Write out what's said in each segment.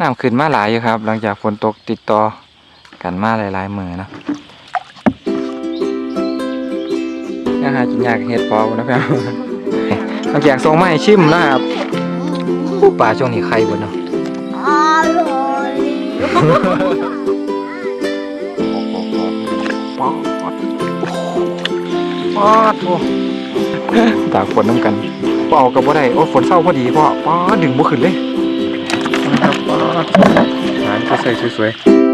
น้ำขึ้นมาหลายอยู่ครับ หลังจากฝนตกติดต่อกันมาหลายๆมือนะยังหากินยากเห็ดพอบ่นะพี่น้องน้ำแกงทรงมาให้ชิมนะครับอู้ปลาช่วงนี้ไข่บนเนาะอร่อยป๊อดป๊อดโอ้ตากฝนน้ำกันป้เอากับบ่ได้โอ้ฝนเศร้าพอดีพ่อป๊อดดึงบ่ขึ้นเลยนะครับ ป๊อดร้า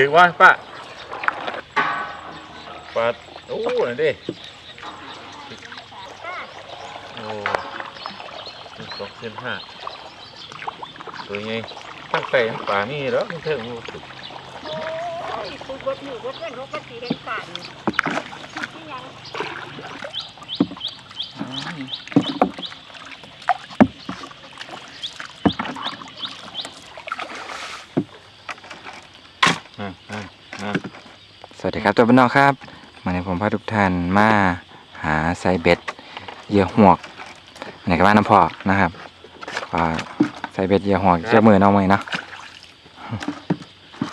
ถือว่าป้าปัดโอ้นั่นดิโอ้หนึ่งสองเส้นห้าตัวไงตั้งแต่ป่านี่แล้วมันเท่งมูสุดคุณบดหนูบดเพื่นเขาก็สีเห็นกันที่ยัง อ่าอ่าอ่า สวัส ดีครับตัวบ้านนอกครับวันนี้ผมพาทุกท่านมาหาไซเบ็ดเหยื่อหวกอันไหนก็บ้านน้ำพอนะครับว่าไซเบ็ดเหยื่อหวกเจ้ามือน้องมือเนาะ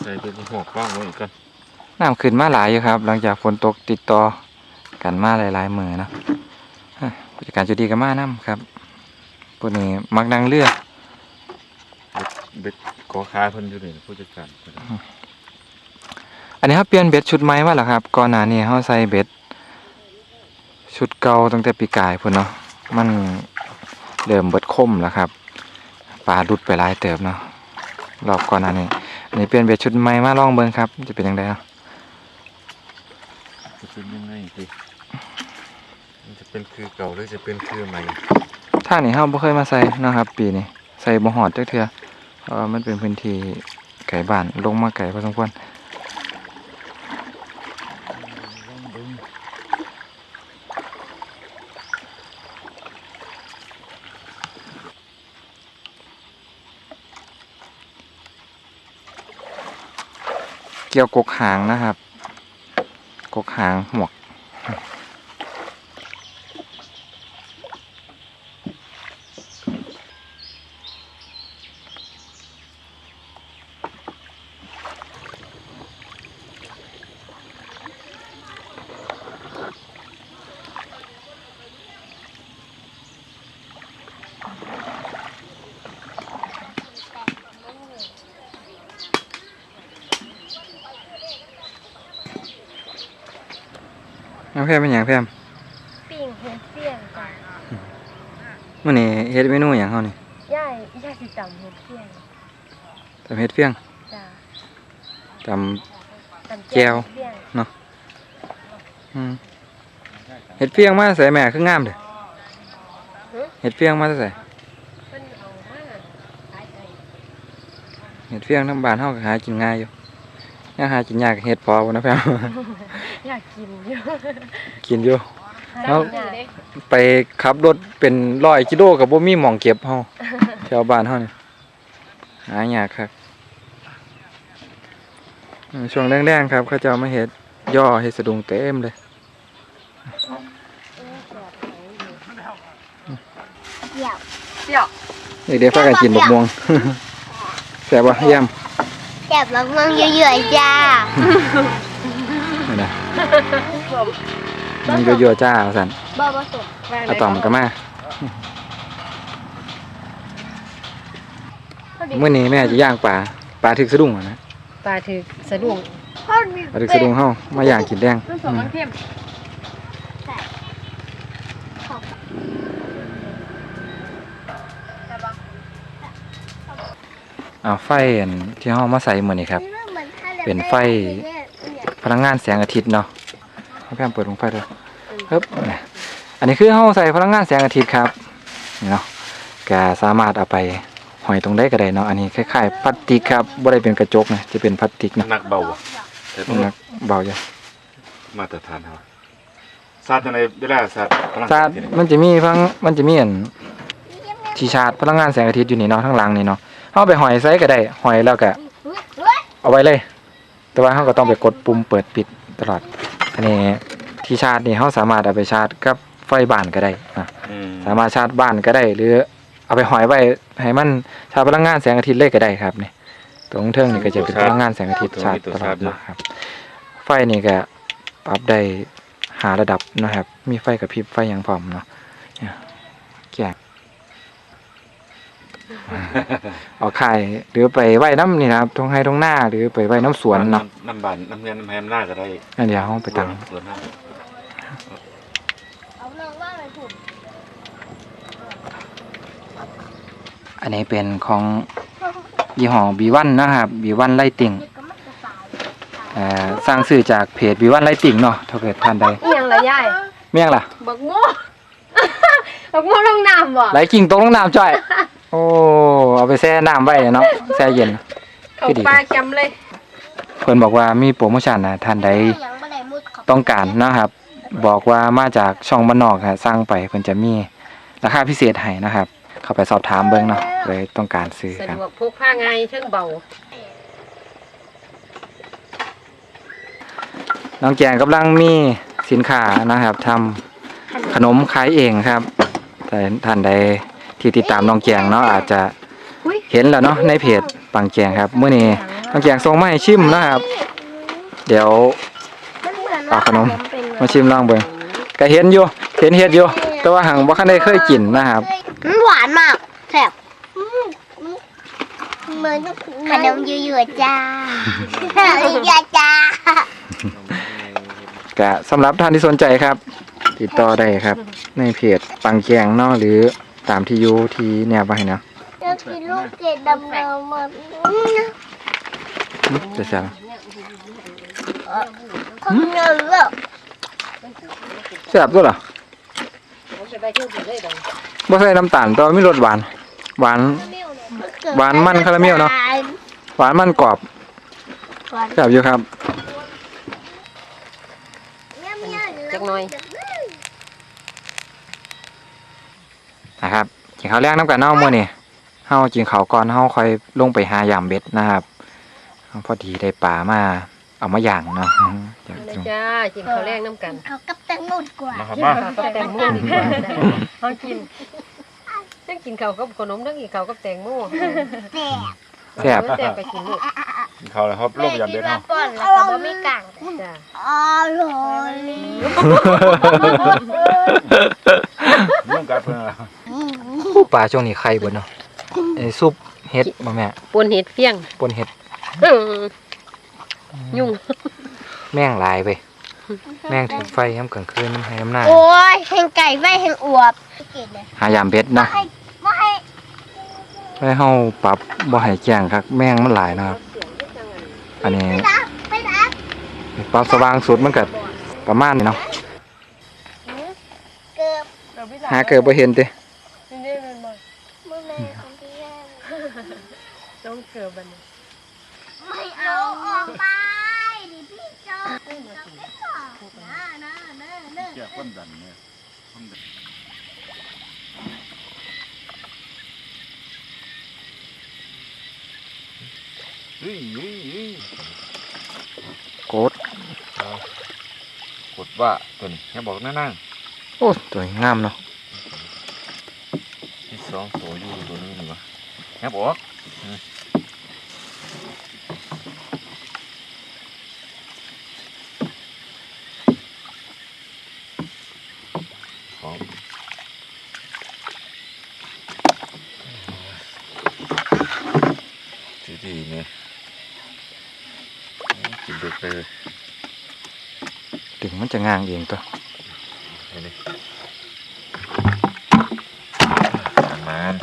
ใส่ตัวหัวกว้างไว้อีกกันน้ำขึ้นมาหลายอยู่ครับ หลังจากฝนตกติดต่อกันมาหลายๆมือเนาะฮะผู้จัดการจุดีกับมาน้ำครับพวกนี้มักนั่งเรือเบ็ดกอคาเพิ่นอยู่นี่ผู้จัดการเพิ่น อันนี้เขาเปลี่ยนเบ็ดชุดใหม่มาแล้วครับ ก่อนหน้านี้เขาใส่เบ็ด ชุดเก่าตั้งแต่ปีกายพุ่นเนาะมันเริ่มเบิดคมแล้วครับปลาดุดไปหลายเติบเนาะรอบก่อนหน้านี้อันนี้เปลี่ยนเบ็ดชุดใหม่มาลองเบิ่งครับ จะเป็นยังไงเนาะจะเป็นยังไงสิมันจะเป็นคือเก่าหรือจะเป็นคือใหม่ทางนี้เฮาบ่เคยมาใส่เนาะครับ ปีนี้ใส่บ่ฮอดจักเทื่อเพราะว่ามันเป็นพื้นที่ไกลบ้านลงมาไกลพอสมควร เกี่ยวกกหางนะครับ กกหางหมวก แพมเป็นหยังแพมปิ่งเห็ดเปี้ยงจ้ะมื้อนี้เฮ็ดเมนูหยังเฮานี่ย่ายย่ายสิจำเห็ดเปี้ยงตำเฮ็ดเฟียงจ้ะตำจำแจ่วเปี้ยงอืมเฮ็ดเฟียงมาใส่แม่คืองามเด้อเฮ็ดเฟียงมาใส่เพิ่นเอามาขายไก่เฮ็ดเฟียงทั้งบ้านเฮาก็หากินง่ายอยู่ยังหากินยากเฮ็ดพอบ่นะแพม อยากกินอยู่กินอยู่เอาไปขับรถเป็น100กิโลก็บ่มีหม่องเก็บเฮาแถวบ้านเฮานี่หายากครับอืมช่วงแรงๆครับเขาจะเอามาเฮ็ดย่อเฮ็ดสะดุงเต็มเลยเดี๋ยวเดี๋ยวเด็กๆพากันกินบกม่วงแซ่บบ่เยี่ยมแก็บมะม่วงเยอะๆจ้า นี่นะมันเยอะๆจ้าว่าซั่นบ่บ่สุกอะตอมก็มามื้อนี้แม่จะย่างปลาปลาถึกสะดุ้งอะนะปลาถือสะดุ้งพ่อมีปลาถึกสะดุ้งเฮามาย่างกินแดงน้ำสองมันเข้มเอาไฟอันที่เฮามาใส่มื้อนี้ครับ เป็นไฟ พลังงานแสงอาทิตย์เนาะให้แพมเปิดวงไฟด้วยครับอันนี้คือเฮาใส่พลังงานแสงอาทิตย์ครับนี่เนาะก็สามารถเอาไปหอยตรงได้ก็ได้เนาะอันนี้คล้ายๆพลาสติกครับบ่ได้เป็นกระจกนะจะเป็นพลาสติกนะหนักเบาอะแต่น้ำหนักเบาจ้ะมาตรฐานครับซาดจังไดเวลาซาดพลังซาดที่นี่มันจะมีพังมันจะมีอันที่ชาร์จพลังงานแสงอาทิตย์อยู่นี่เนาะข้างหลังนี่เนาะเอาไปหอยไซก็ได้หอยแล้วก็เอาไว้เลย แต่ว่าเราก็ต้องไปกดปุ่มเปิดปิดตลอด อันนี้ที่ชาร์จนี่เราสามารถเอาไปชาร์จกับไฟบ้านก็ได้นะอืมสามารถชาร์จบ้านก็ได้ หรือเอาไปหอยไว้ให้มันชาร์จพลังงานแสงอาทิตย์เลยก็ได้ครับนี่ตรงเทิงนี่ก็จะเป็นพลังงานแสงอาทิตย์ชาร์จตลอดนะครับ ไฟนี่ก็ปรับได้หาระดับนะครับ มีไฟกับพริบไฟอย่างพร้อมเนาะเนี่ยแกะเอาไข่หรือไปไว้น้ำนี่นะครับทงไห้ทงหน้าหรือไปไว้น้ำสวนเนาะน้ำบานน้ำเงินน้ำแฮมหน้าก็ได้นั่นเดี๋ยวเราไปตังสวนหน้าเอาเรื่องว่าอะไรถูกอันนี้เป็นของยี่ห้อบีวันนะครับบีวันไลติงก็มันจะสายเอ่อสร้างซื้อจากเพจบีวันไลติงเนาะถ้าเกิดท่านใดเอียงละยายเมี่ยงล่ะบักโม่บักโม่ลงน้ำบ่ไหลกิ่งตกลงน้ำจ้อยโอ้เอาไปแช่น้ำไว้เนาะแช่เย็น เข้าปลาจำเลย เพิ่นบอกว่ามีโปรโมชั่นนะท่านใดยังไม่ได้มุดเขาต้องการนะครับ บอกว่ามาจากช่องบ้านนอกฮะสร้างไปเพิ่นจะมีราคาพิเศษให้นะครับ เข้าไปสอบถามเบิ่งเนาะเลยต้องการซื้อสะกันดวกพกพาง่ายเชิงเบาน้องแจงกำลังมีสินค้านะครับทำขนมขายเองครับแต่ท่านใด ที่ติดตามน้องแจงเนาะอาจจะเห็นแล้วเนาะในเพจปังแจงครับเมื่อนี้น้องแจงส่งมาให้ชิมนะครับ เดี๋ยวมันเหมือนปลาขนมเป็นมาชิมลองเบิ่งก็เห็นอยู่เห็นเฮ็ดอยู่แต่ว่าหังบ่คันได้เคยกินนะครับมันหวานมากแซ่บเหมือนขนมยั่วๆจ้ายั่วจ้าก็สำหรับท่านที่สนใจครับ ติดต่อได้ครับ ในเพจปังแจงเนาะหรือ ตามที่อยู่ที่แนบไว้เนาะจะกินลูกเกดดำเนินหมดอื้อจะสั่งคงเงินแล้วแซ่บด้วยเหรอบ่ใส่น้ำตาลแต่ว่ามีรสหวาน หวาน หวานมันคาราเมลเนอะหวานมันกรอบหวานแซ่บอยู่ครับจักหน่อย นะครับกินข้าวแรกน้ำกันเนาะมื้อนี้เฮากินข้าวก่อนเฮาค่อยลงไปหายามเบ็ดนะครับพอดีได้ปลามาเอามาย่างเนาะอืมอยากนะกินจ้ากินข้าวแรงน้ำกันเขากับแตงโมดีกว่ามาครับกินมาข้าวกับแตงโมดีกว่าจ้ะเขากินต้องกินข้าวกับขนมต้องกินข้าวกับแตงโมแซ่บแซ่บแซ่บไปกินลูก เขาเลยครับโลกยามเบ็ดเนาะก่อนแล้วก็บ่มีกังจ้าอร่อยยุ่งกับเพื่อนอะไรผู้ปลาช่วงนี้ไข่เบิดเนาะไอ้ซุปเห็ดบ่แม่ปนเห็ดเฟี้ยงปนเห็ดอื้อยุ่งแม่งหลายไปแม่งถึงไฟยามกลางคืนน้ำให้น้ำหน้าโอ้ยแหงไก่ไม่แหงอวบเกดเลยหายามเบ็ดเนาะให้ไม่ให้ให้เฮาปรับบ่ให้แจ้งครับ แม่งมันหลายนะครับ อันนี้ดับไปดับปรับสว่างสุดมันก็ประมาณนี้เนาะเกือบหาเกิดบ่เห็นติมือแม่ของพี่แม่ต้องเกลือบันไม่เอาออกไปดิพี่จอมจะไม่บอกนะนะนะนะเกี่ยวก้นดันเนี่ยเฮ้ยเฮ้ยเฮ้ยโกดกดว่าตัวนี้แค่บอกนั่งนั่งโอ้ตัวงามเนาะที่สองตัวอยู่ตัวนี้นี่วะแค่บอกของดีๆเนี่ยกินเด็กไปเลย ถึง มันจะง้างเองตัวไปเลยประมาณ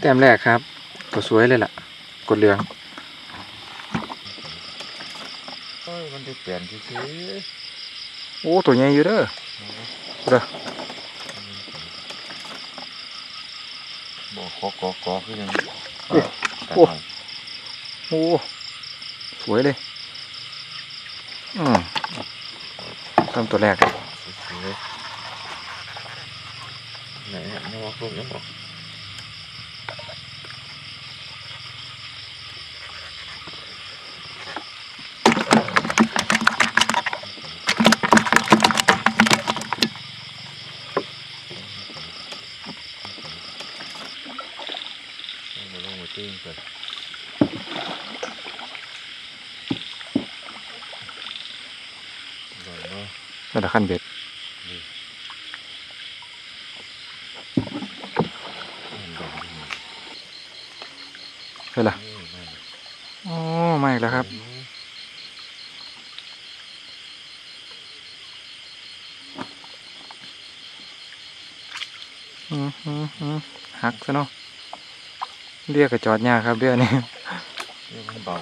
แต้มแรกครับ ตัวสวยเลยล่ะ กดเหลืองโอ้ยมันได้เปลี่ยนที่ซื้อโอ้ตัวใหญ่อยู่เด้อเด้อกอกอกอคือยังโอ้โอ้โอ้สวยเลย อืมทำตัวแรกสวยไหนอะยังบอกลูกยังบอก มาลงมาตื้นก่อนก่อนเนาะ นั่นแหละขั้นเบ็ด ก่อนดี เฮ้ยล่ะ นี่นั่น อ๋อมาอีกแล้วครับ อืมอืมอืม หักซะเนาะเรียกกระจอดยากครับเรือนี่เรียกมันเบา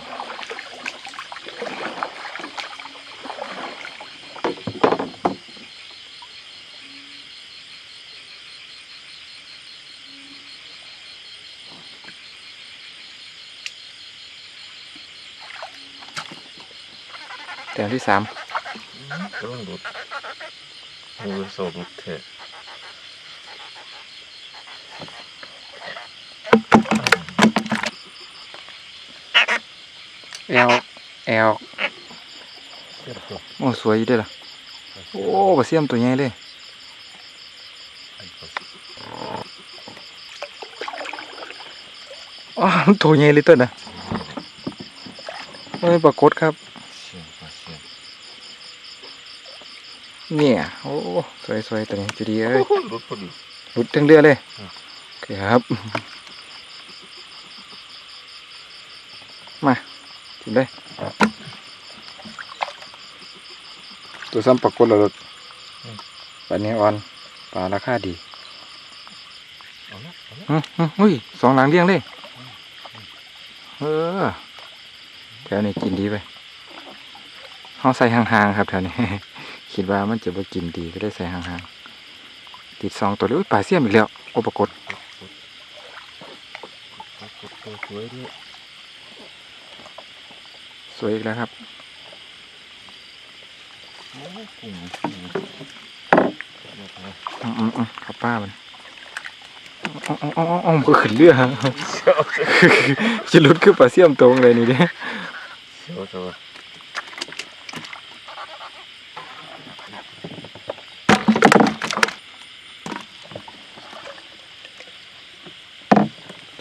แต้มที่สามก็ต้องหลุดหูโศกหลุดเถอะ แอลแอลเทียบตัวโอ้สวยอยู่เด้วยล่ะโอ้ปลาเสียมตัวใหญ่เลยอ๋อตัวใหญ่เลยตัวน่ะโอ้ยปรากฏครับเชียงปลาเชียงเนี่ยโอ้สวยสวยตัวนี้จุดีเอ้ยโอ้โหหลุดพอดีหลุดทั้งเรือเลยอืมโอเคครับ มา กินเลยตัวซ้ำปรากฏแล้วหลุดปลานี้อ่อนปลาราคาดีเอาละเอาละอืมอืมอุ้ยสองหลังเรียงเลยเออแถวนี้กินดีไปเขาใส่ห่างๆครับแถวนี้ คิดว่ามันจะบ่กินดีก็ได้ใส่ห่างๆติดสองตัวเลยอุ๊ยปลาเสียมอีกแล้วโอปรากฏปรากฏตัวสวยด้วย สวยอีกแล้วครับอืมอืมขับป้ามันอ๋ออ๋ออ๋อมันก็ขึ้นเรือเชียวจะลุดคือปลาเสียมตรงเลยนี่เด้เชียวเชียว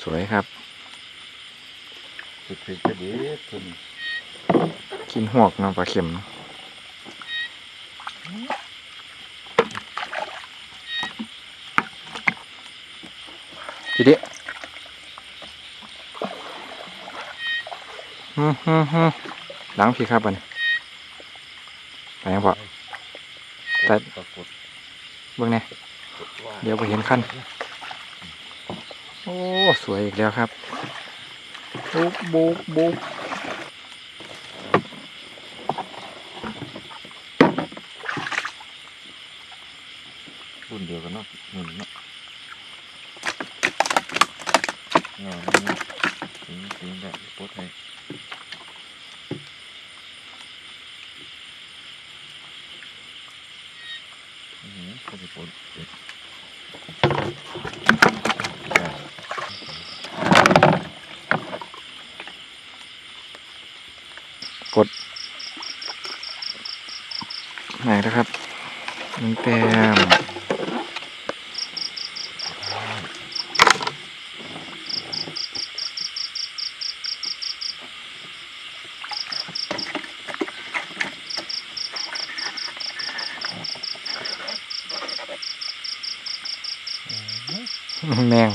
สวยครับสุดเพลงจะด็ดคน กินหวกเนาะปลาเข็มทีเดียฮึฮึฮึหลังพี่ครับอันไปยังพอแต่ปรากฏเบิ่งแหน่ว่าเดี๋ยวไปเห็นขั้นโอ้ สวยอีกแล้วครับ บุ๊บบุ๊บบุ๊บ รุ่นเดียวกันเนาะหนึ่งเนาะเงาเงาถึงถึงแบบโพสให้อืมเขาจะโพสเด็ดอ่า ไห นนะครับหนึ่งแต้มแมง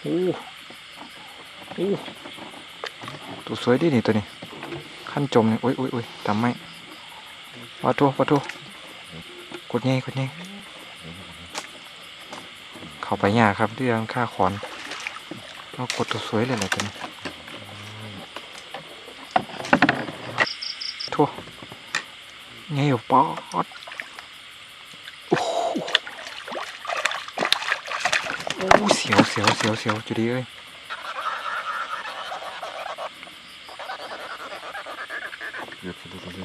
โอ้โอ้ตัวสวยดีนี่ตัวนี้ ขั้นจมนี่โอ้ยโอ้ยโอ้ยทำไม่วัดทั่ววัดทั่วกดงกดไงเข้าไปยากครับเรื่องค่าขอนเรากดตัวสวยเลยแหละตัวนี้ทั่วไงอยู่ป๊อดโอ้โหโอ้ เสียวเสียวเสียวเสียวจุดีเอ้ยเดี๋ยวดูดูดู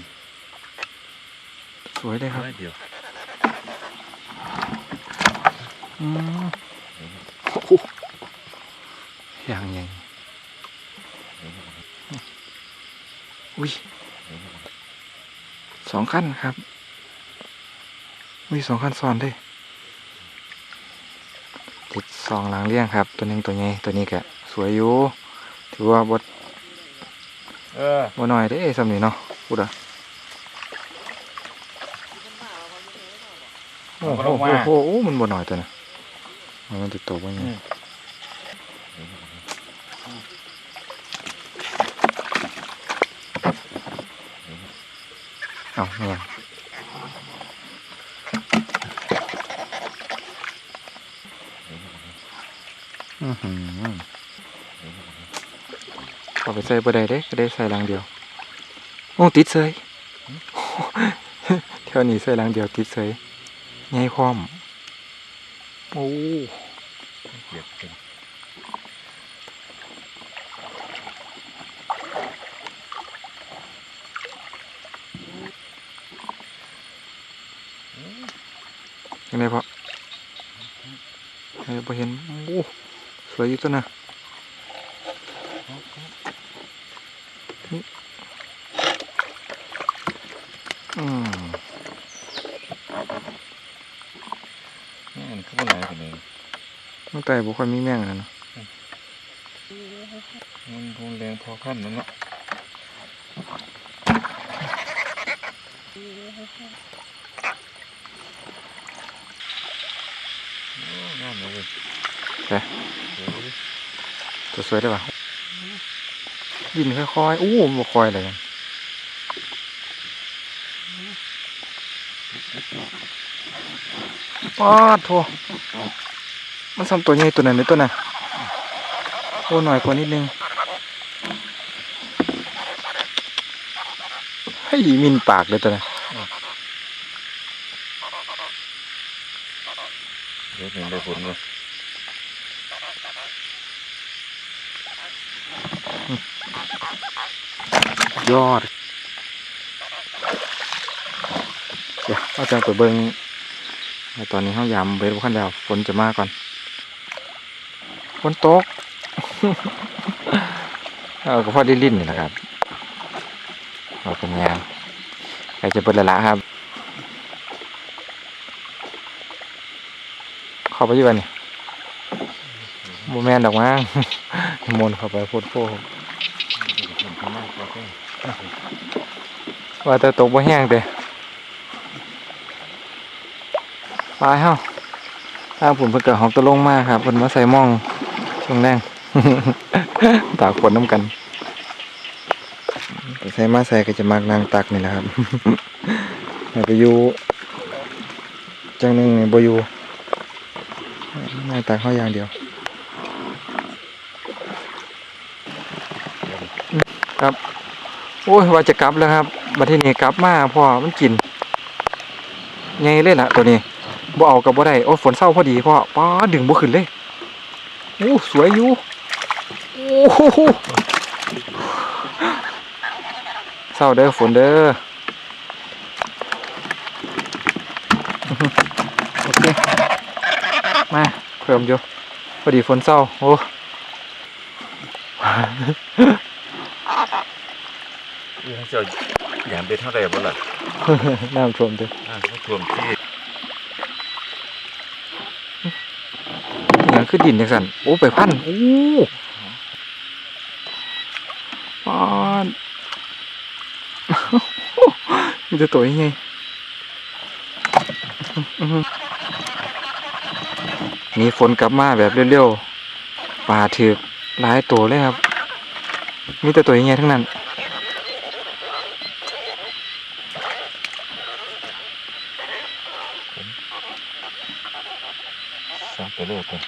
สวยเลยครับเดี๋ยวอืมโอ้โหอย่างไงอุ้ยสองขั้นครับอุ้ยสองขั้นซ้อนเด้วยติด สองหลังเลี่ยงครับ ตัวหนึ่งตัวใหญ่ตัวนี้ก็สวยอยู่ถือว่าบดเออบ่น้อยเด้สำนี้เนาะพูดอะโอ้โหโอ้โหโอ้โหมันบ่น้อยตัวน่ะมันติดตัวบ่ยังเอาเนี่ยอือหือ เอาไปใส่บ่ได้เด้ก็ได้ใส่ลังเดียว โอ้ติดเสยเท่านี้ใส่ลังเดียวติดเสยใหญ่พร้อมโอ้ เกียดเป็น ยังไงพอเฮ้ยพอเห็น โอ้ สวยอยู่ตัวน่ะอืมนี่มันขึ้นมาไหนกันเองตั้งแต่บุค่อยมีแม่งนะเนาะมันคงแรงพอขั้นนั่นเนาะโอ้งามเลยเว้ยเดี๋ยวดิ ตัวสวยได้ป่ะดินค่อยๆ อู้บ่ค่อยเลยกันป๊าดโถมันซ้ำตัวใหญ่ตัวนั้นเลยตัวน่ะโอ้หน่อยกว่านิดนึงเฮ้ยมินปากเลยตัวน่ะเดี๋ยวเห็นได้ผลเลย ยอด เดี๋ยวเอาจังไปเบิ้งแต่ตอนนี้เขายามเบ็ดบ่ขั้นแล้วฝนจะมากก่อนฝนตกเอาก็พอได้ลิ้นนี่แหละครับเราเป็นยางใครจะเปิดละละครับเข้าไปยู่กันนี่โมแมนดอกมั้งมนเข้าไปโพดโพด มันทำมากกว่าแค่ ว่าแต่ตกบ่แห้งเด้ไปเฮาทางผมเพิ่นก็หอบตะลงมากครับเพิ่นมาใส่ม่องช่วงแรงตากฝนน้ำกันใส่มาใส่ก็จะมักนางตักนี่แหละครับไปอยู่จังหนึ่งนี่บอยู่นางตักเฮาอย่างเดียว ครับ โอ้ยว่าจะกลับแล้วครับ บัดทีนี้กลับมาพ่อมันกินใหญ่เลยล่ะตัวนี้บ่เอากับบ่ได้โอ้ฝนเศร้าพอดีพ่อป้าดึงบ่ขึ้นเลยโอ้สวยอยู่โอ้โหเศร้าเด้อฝนเด้อโอเคมาเพิ่มอยู่พอดีฝนเศร้าโอ้เออเจ้า อย่างเบ็ดเท่าไหร่บ่ล่ะน้ำท่วมเด้ออ่าเขาท่วมที่อหย่างคือดินจังสันโอ้ไปพันโอ้ปานมีแต่ตัวยังไงอื้อหือมีฝนกลับมาแบบเร็วๆป่าถือกหลายตัวเลยครับ มีแต่ตัวยังไงทั้งนั้น สองตัวโลตัว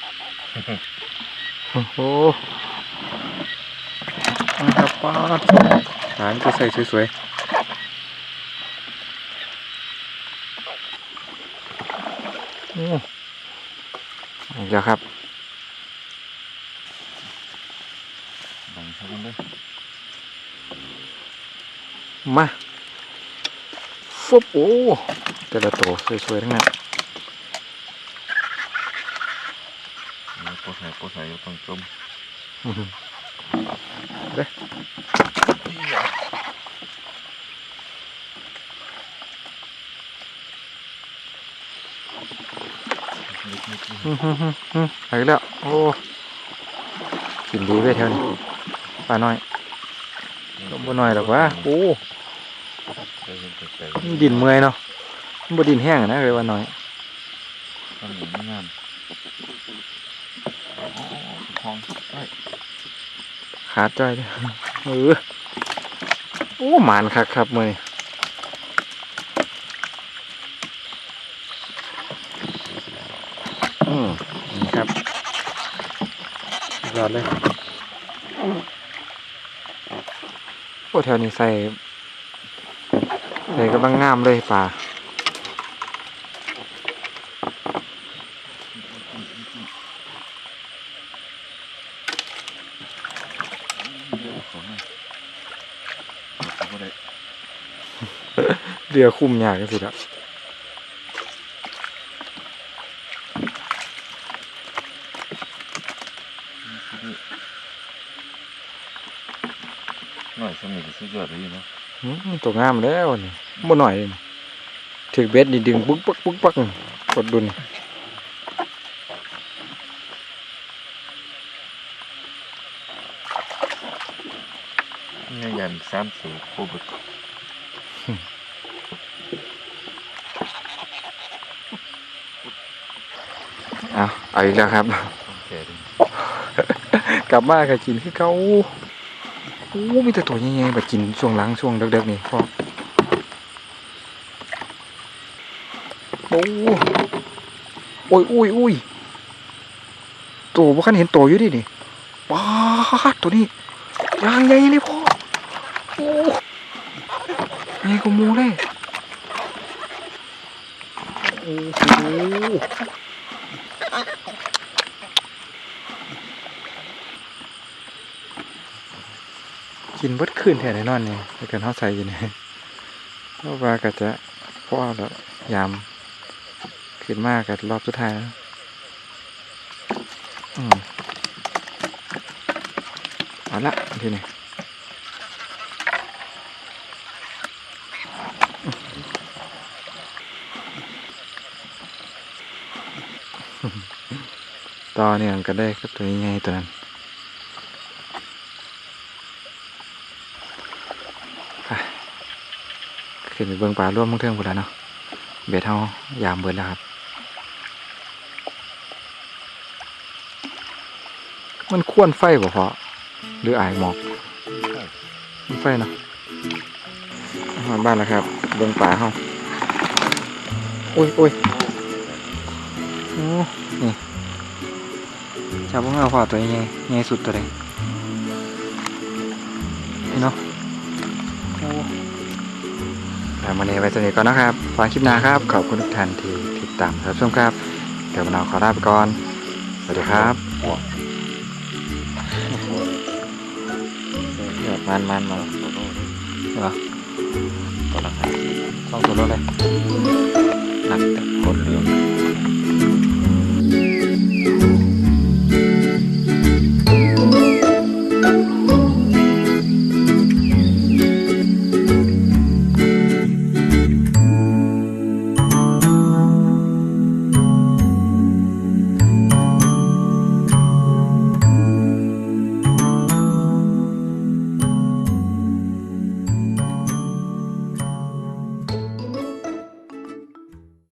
โอ้โหนะครับป้าดหางจะใส่สวยๆโอ้อีกแล้วครับบังเท่านั้นเลยมาฟุบโอ้แต่ละตัวสวยๆทั้งนั้นนี่ ปวดหายปวดหายอยู่ตรงจมอื้อหือเด้อนิดนิดนิดอื้อหือหือหือไปแล้วโอ้กินดีเว้ยเท่านี้ปลาน้อยลมบ่น้อยหรอกวะโอ้เคยเห็นแต่มันดินเมื่อยเนาะมันบ่ดินแห้งอะนะเลยว่าน้อยทำหนึ่งไม่งาม อ๋องขาดจ้อยเอเออโอ้หมานคักครับมือนี้อืมนี่ครับยอดเลยโอ้แถวนี้ใส่ใส่กำลังงามเลยปลา เดี๋ยวขอหน่อยขอ บ่ได้เรือคุ้มยากที่สุดอะหน่อยสมิธสุดยอดเลยเนาะอืมตัวงามแล้วนี่บ่หน่อยเลยนี่ถึกเบ็ดนี่ดึงปุ๊กปักปุ๊กปักกดดุน นี่ยัน สามสูบโคบดเอาเอาอีกแล้วครับต้องแก่ดิกลับมาก็กินคือเขาโอ้มีแต่ตัวใหญ่ๆแบบกินช่วงหล้างช่วงเด็กๆนี่พ่อโอ้โอ้ยอุ้ยอุ้ยตัวบ่คันเห็นตัวอยู่ดินี่ว้าดตัวนี้ยางใหญ่เลยพ่อโอ้ ใหญ่กว่าหมูเลยโอ้โหกินเบิดคืนแท้แน่นอนนี่ยถ้าเกิดเขาใส่อยินเนี่ยเพราะว่าก็จะเพราะว่าแล้วยามขึ้นมากกับรอบสุดท้ายแล้วอืมเอาละทีนี้ ต่อเนี่ยก็ได้กับตัวใหญ่ตัวนั้นขึ้นไปเบิ่งปลาร่วมมึงเทิงพุ่นแล้วเนาะเบ็ดเฮายามเบิดแล้วครับ มันควรไฟบ่พอหรืออายหมอกมันไฟเนาะมาบ้านแล้วครับ เบิ่งปลาเฮาโอ้ยโอ้ยโอ้นี่ จับพวกเราพอตัวใหญ่ใหญ่สุดตัวใดนี่เนาะโอ้ครับวันนี้ไว้สนิทก่อนนะครับฟังคลิปหน้าครับ ขอบคุณทุกท่านที่ติดตามรับชมครับ เดี๋ยวเราขอลาไปก่อน สวัสดีครับเดี๋ยวมันมันมาเหรอตัวละห้าสิบสองตัวโลเลยหนักแต่คนเหลือง